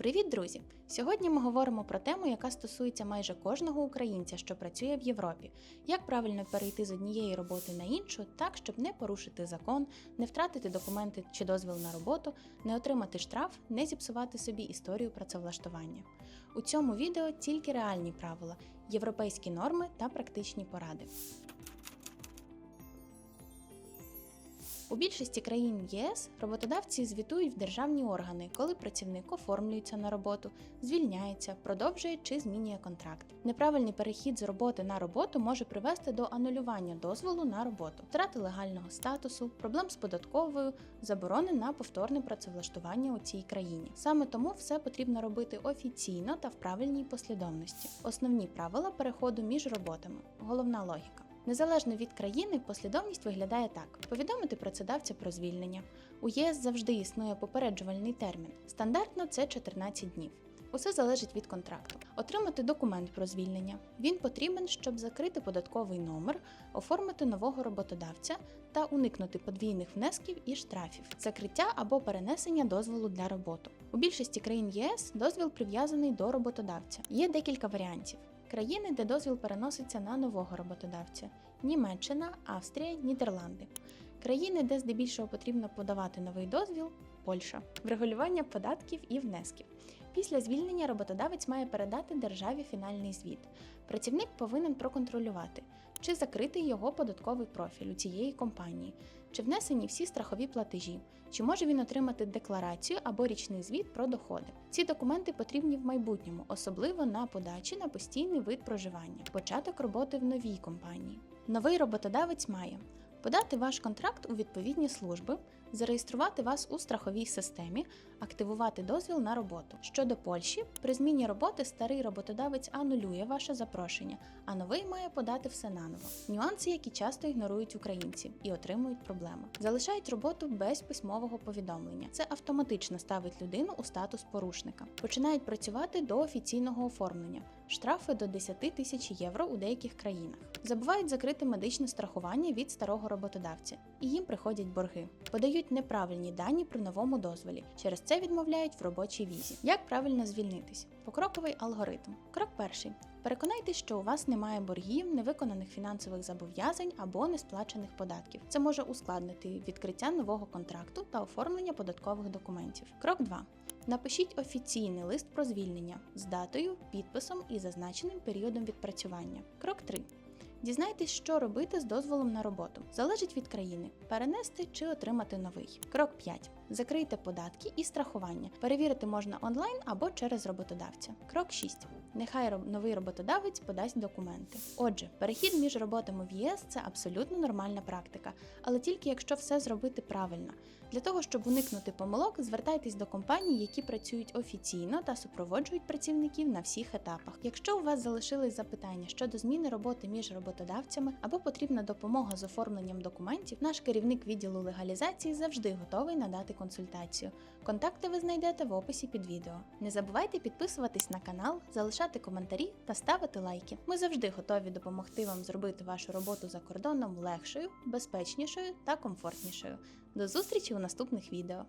Привіт, друзі! Сьогодні ми говоримо про тему, яка стосується майже кожного українця, що працює в Європі. Як правильно перейти з однієї роботи на іншу, так щоб не порушити закон, не втратити документи чи дозвіл на роботу, не отримати штраф, не зіпсувати собі історію працевлаштування. У цьому відео тільки реальні правила, європейські норми та практичні поради. У більшості країн ЄС роботодавці звітують в державні органи, коли працівник оформлюється на роботу, звільняється, продовжує чи змінює контракт. Неправильний перехід з роботи на роботу може привести до анулювання дозволу на роботу, втрати легального статусу, проблем з податковою, заборони на повторне працевлаштування у цій країні. Саме тому все потрібно робити офіційно та в правильній послідовності. Основні правила переходу між роботами. Головна логіка. Незалежно від країни, послідовність виглядає так: повідомити працедавця про звільнення. У ЄС завжди існує попереджувальний термін. Стандартно це 14 днів. Усе залежить від контракту. Отримати документ про звільнення. Він потрібен, щоб закрити податковий номер, оформити нового роботодавця та уникнути подвійних внесків і штрафів, закриття або перенесення дозволу для роботи. У більшості країн ЄС дозвіл прив'язаний до роботодавця. Є декілька варіантів. Країни, де дозвіл переноситься на нового роботодавця: Німеччина, Австрія, Нідерланди. Країни, де здебільшого потрібно подавати новий дозвіл Польща. Врегулювання податків і внесків. Після звільнення роботодавець має передати державі фінальний звіт. Працівник повинен проконтролювати, чи закритий його податковий профіль у цієї компанії, чи внесені всі страхові платежі, чи може він отримати декларацію або річний звіт про доходи. Ці документи потрібні в майбутньому, особливо на подачі на постійний вид проживання, початок роботи в новій компанії. Новий роботодавець має подати ваш контракт у відповідні служби, зареєструвати вас у страховій системі, активувати дозвіл на роботу. Щодо Польщі, при зміні роботи старий роботодавець анулює ваше запрошення, а новий має подати все наново. Нюанси, які часто ігнорують українці і отримують проблеми. Залишають роботу без письмового повідомлення. Це автоматично ставить людину у статус порушника. Починають працювати до офіційного оформлення. Штрафи до 10 тисяч євро у деяких країнах. Забувають закрити медичне страхування від старого роботодавця, і їм приходять борги. Подають неправильні дані при новому дозволі. Через це відмовляють в робочій візі. Як правильно звільнитись? Покроковий алгоритм. Крок перший. Переконайтесь, що у вас немає боргів, невиконаних фінансових зобов'язань або несплачених податків. Це може ускладнити відкриття нового контракту та оформлення податкових документів. Крок 2. Напишіть офіційний лист про звільнення з датою, підписом і зазначеним періодом відпрацювання. Крок 3. Дізнайтесь, що робити з дозволом на роботу. Залежить від країни перенести чи отримати новий. Крок 5. Закрийте податки і страхування. Перевірити можна онлайн або через роботодавця. Крок 6. Нехай новий роботодавець подасть документи. Отже, перехід між роботами в ЄС це абсолютно нормальна практика, але тільки якщо все зробити правильно. Для того, щоб уникнути помилок, звертайтесь до компаній, які працюють офіційно та супроводжують працівників на всіх етапах. Якщо у вас залишились запитання щодо зміни роботи між роботодавцями або потрібна допомога з оформленням документів, наш керівник відділу легалізації завжди готовий надати консультацію. Контакти ви знайдете в описі під відео. Не забувайте підписуватись на канал, залишати коментарі та ставити лайки. Ми завжди готові допомогти вам зробити вашу роботу за кордоном легшою, безпечнішою та комфортнішою. До зустрічі у наступних відео!